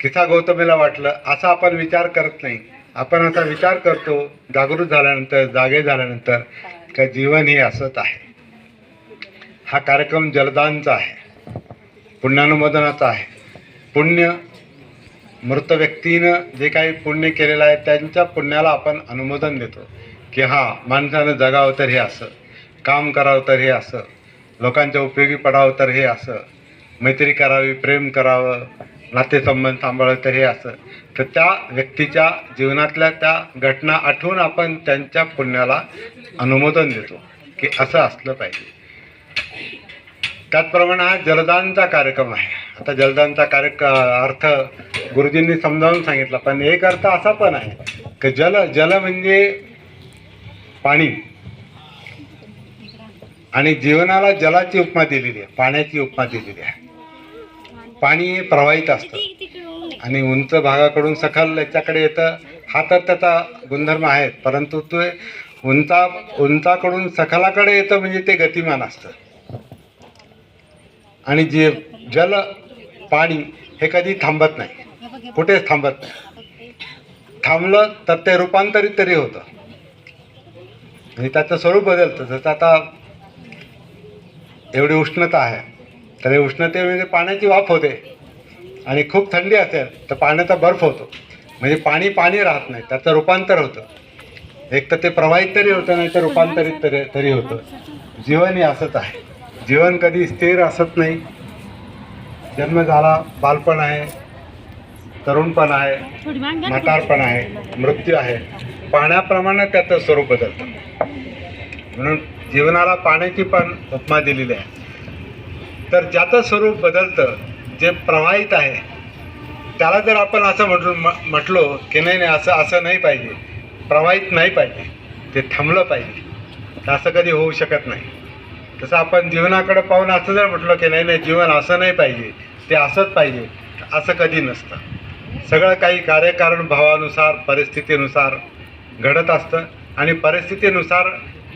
किसा गौतमीला वाटलं असा आपण विचार करत नाही. आपण असा विचार करतो जागृत झाल्यानंतर जागे झाल्यानंतर का जीवन हे असंच आहे. हा कार्यक्रम जलदानचा आहे. पुण्यानुमोदनाचा आहे. पुण्य मृत व्यक्तीनं जे काही पुण्य केलेलं आहे त्यांच्या पुण्याला आपण अनुमोदन देतो. की हा माणसानं जगावं तर हे असं काम करावं तर हे असं लोकांच्या उपयोगी पडावं तर हे असं मैत्री करावी प्रेम करावं नातेसंबंध सांभाळावं तर हे असं. तर त्या व्यक्तीच्या जीवनातल्या त्या घटना आठवून आपण त्यांच्या पुण्याला अनुमोदन देतो की असं असलं पाहिजे. त्याचप्रमाणे हा जलदानचा कार्यक्रम आहे. आता जलदानचा कार्य अर्थ गुरुजींनी समजावून सांगितला पण एक अर्थ असा पण आहे की जल जल म्हणजे पाणी. आणि जीवनाला जलाची उपमा दिलेली आहे पाण्याची उपमा दिलेली आहे. पाणी प्रवाहित असतं. आणि उंच भागाकडून सखल याच्याकडे येतं. हा तर त्याचा गुणधर्म आहे परंतु ते उंचा उंचाकडून सखलाकडे येतं म्हणजे ते गतिमान असतं. आणि जे जल पाणी हे कधी थांबत नाही. कुठेच थांबत नाही. थांबलं तर ते रूपांतरित तरी होतं. म्हणजे त्याचं स्वरूप बदलतं. जसं आता एवढी उष्णता आहे. तर उष्णतेमध्ये म्हणजे पाण्याची वाफ होते. आणि खूप थंडी असेल तर पाण्याचा बर्फ होतो. म्हणजे पाणी पाणी राहत नाही त्याचं रूपांतर होतं. एक तर ते प्रवाहित तरी होतं नाही तर रूपांतरित तरी तरी होतं. जीवन हे असंच आहे. जीवन कधी स्थिर असत नाही. जन्म झाला बालपण आहे तरुणपण आहे म्हातारपण आहे मृत्यू आहे. पाण्याप्रमाणे त्याचं स्वरूप बदलतं. म्हणून जीवनाला पाण्याची पण उपमा दिलेली आहे. तर ज्याचं स्वरूप बदलतं जे प्रवाहित आहे त्याला जर आपण असं म्हटलं म- म्हटलो की नाही नाही असं असं नाही पाहिजे प्रवाहित नाही पाहिजे ते थांबलं पाहिजे असं कधी होऊ शकत नाही. तसं आपण जीवनाकडे पाहून असं जर म्हटलं की नाही नाही जीवन असं नाही पाहिजे ते असंच पाहिजे असं कधी नसतं. सगळं काही कार्यकारण भावानुसार परिस्थितीनुसार घडत असतं आणि परिस्थितीनुसार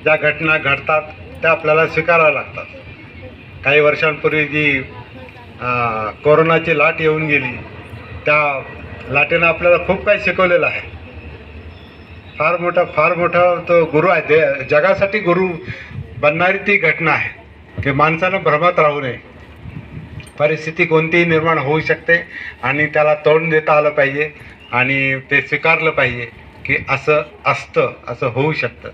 ज्या घटना घडतात त्या आपल्याला स्वीकाराव्या लागतात. काही वर्षांपूर्वी जी कोरोनाची लाट येऊन गेली त्या लाटेनं आपल्याला खूप काही शिकवलेलं आहे. फार मोठा फार मोठा तो गुरु आहे. दे जगासाठी गुरु बनणारी ती घटना आहे की माणसानं भ्रमात राहू नये. परिस्थिती कोणतीही निर्माण होऊ शकते आणि त्याला तोंड देता आलं पाहिजे आणि ते स्वीकारलं पाहिजे की असं असतं असं होऊ शकतं.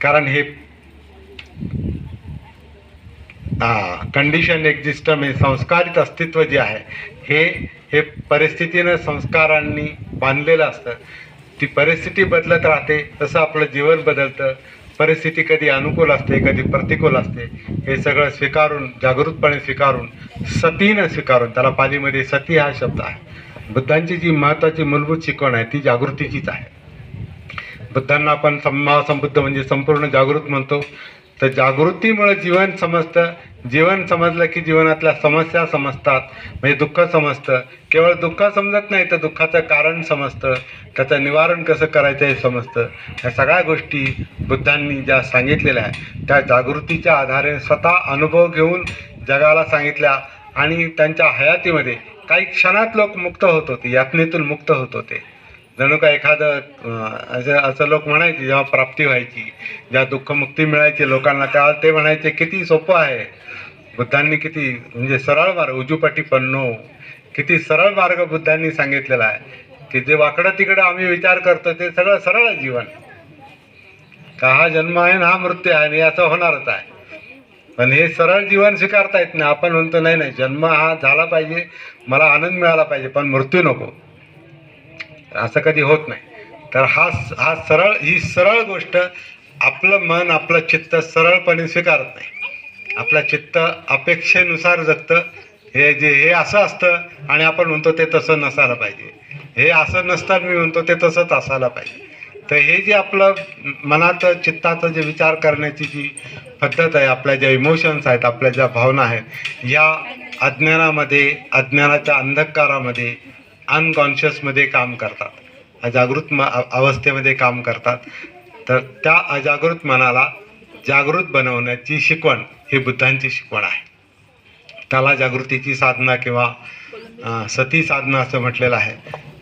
कारण हे कंडिशन एक्झिस्ट म्हणजे संस्कारित अस्तित्व जे आहे हे हे परिस्थितीनं संस्कारांनी बांधलेलं असतं. ती परिस्थिती बदलत राहते तसं आपलं जीवन बदलतं. परिस्थिती कधी अनुकूल असते कधी प्रतिकूल असते हे सगळं स्वीकारून जागृतपणे स्वीकारून सतीनं स्वीकारून त्याला पालीमध्ये सती हा शब्द आहे. बुद्धांची जी महत्त्वाची मूलभूत शिकवण आहे ती जागृतीचीच आहे. बुद्धांना आपण सम्मा संबुद्ध म्हणजे संपूर्ण जागृत म्हणतो. तर जागृतीमुळे जीवन समजतं. जीवन समजलं की जीवनातल्या समस्या समजतात म्हणजे दुःख समजतं. केवळ दुःख समजत नाही तर दुःखाचं कारण समजतं. त्याचं निवारण कसं करायचं हे समजतं. ह्या सगळ्या गोष्टी बुद्धांनी ज्या सांगितलेल्या आहेत त्या जागृतीच्या आधारे स्वतः अनुभव घेऊन जगाला सांगितल्या आणि त्यांच्या हयातीमध्ये काही क्षणात लोक मुक्त होत होते यातनेतून मुक्त होत होते. जणू का एखादं असं असं लोक म्हणायचे जेव्हा प्राप्ती व्हायची जेव्हा दुःखमुक्ती मिळायची लोकांना त्या ते म्हणायचे किती सोपं आहे. बुद्धांनी किती म्हणजे सरळ मार्ग उजूपाटी पन्नो. किती सरळ मार्ग बुद्धांनी सांगितलेला आहे. की जे वाकडं तिकडं आम्ही विचार करतो ते सगळं सरळ आहे जीवन. का हा जन्म आहे ना हा मृत्यू आहे आणि असं होणारच आहे. पण हे सरळ जीवन स्वीकारता येत नाही. आपण म्हणतो नाही नाही जन्म हा झाला पाहिजे. मला आनंद मिळाला पाहिजे पण मृत्यू नको. असं कधी होत नाही. तर हा हा सरळ ही सरळ गोष्ट आपलं मन आपलं चित्त सरळपणे स्वीकारत नाही. आपलं चित्त अपेक्षेनुसार जगतं. हे जे हे असं असतं आणि आपण म्हणतो ते तसं नसायला पाहिजे. हे असं नसतं मी म्हणतो ते तसंच असायला पाहिजे. तर हे जे आपलं मनाचं चित्ताचं जे विचार करण्याची जी पद्धत आहे आपल्या ज्या इमोशन्स आहेत आपल्या ज्या भावना आहेत या अज्ञानामध्ये अज्ञानाच्या अंधकारामध्ये अनकॉन्शियसमध्ये काम करतात. अजागृत म अवस्थेमध्ये काम करतात. तर त्या अजागृत मनाला जागृत बनवण्याची शिकवण ही बुद्धांची शिकवण आहे. त्याला जागृतीची साधना किंवा सती साधना असं म्हटलेलं आहे.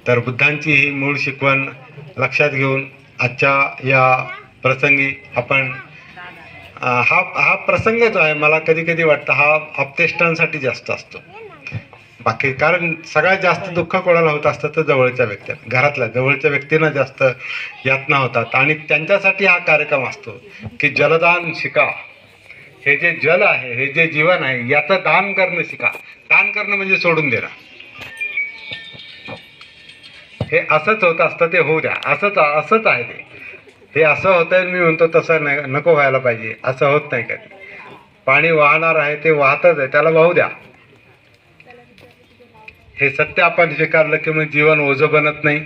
तर बुद्धांची ही मूळ शिकवण लक्षात घेऊन आजच्या या प्रसंगी आपण हा हा प्रसंग जो आहे मला कधी कधी वाटतं हा आपतेष्टांसाठी जास्त असतो. बाकी कारण सगळ्यात जास्त दुःख कोणाला होत असतं तर जवळच्या व्यक्ती घरातल्या जवळच्या व्यक्तींना जास्त यातना होतात. आणि त्यांच्यासाठी हा कार्यक्रम असतो की जलदान शिका. हे जे जल आहे हे जे जीवन आहे याचं दान करणं शिका. दान करणं म्हणजे सोडून देणं. हे असंच होत असतं ते होऊ द्या. असंच असंच आहे ते. हे असं होतंय मी म्हणतो तसं नको व्हायला पाहिजे. असं होत नाही कधी. पाणी वाहणार आहे ते वाहतच आहे. त्याला वाहू द्या. हे सत्य आपण स्वीकारलं की मग जीवन ओझं बनत नाही.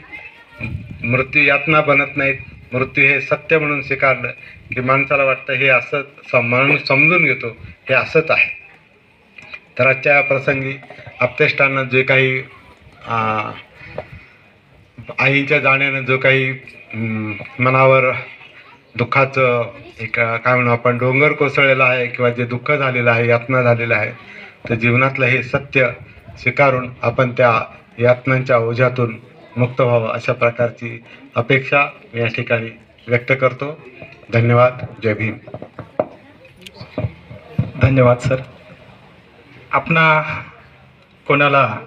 मृत्यू यातना बनत नाहीत मृत्यू हे सत्य म्हणून स्वीकारलं की माणसाला वाटतं हे असं सम- माणूस समजून घेतो. हे असंच आहे. तर आजच्या या प्रसंगी आपतेष्टांना जे काही आईच्या जाण्यानं जो काही मनावर दुःखाचं एक काय म्हणू आपण डोंगर कोसळलेला आहे किंवा जे दुःख झालेलं आहे यातना झालेलं आहे तर जीवनातलं हे सत्य स्वीकारून आपण त्या यातनांच्या ओझ्यातून मुक्त व्हावं अशा प्रकारची अपेक्षा मी या ठिकाणी व्यक्त करतो. धन्यवाद. जय भीम. धन्यवाद सर. आपणा कोणाला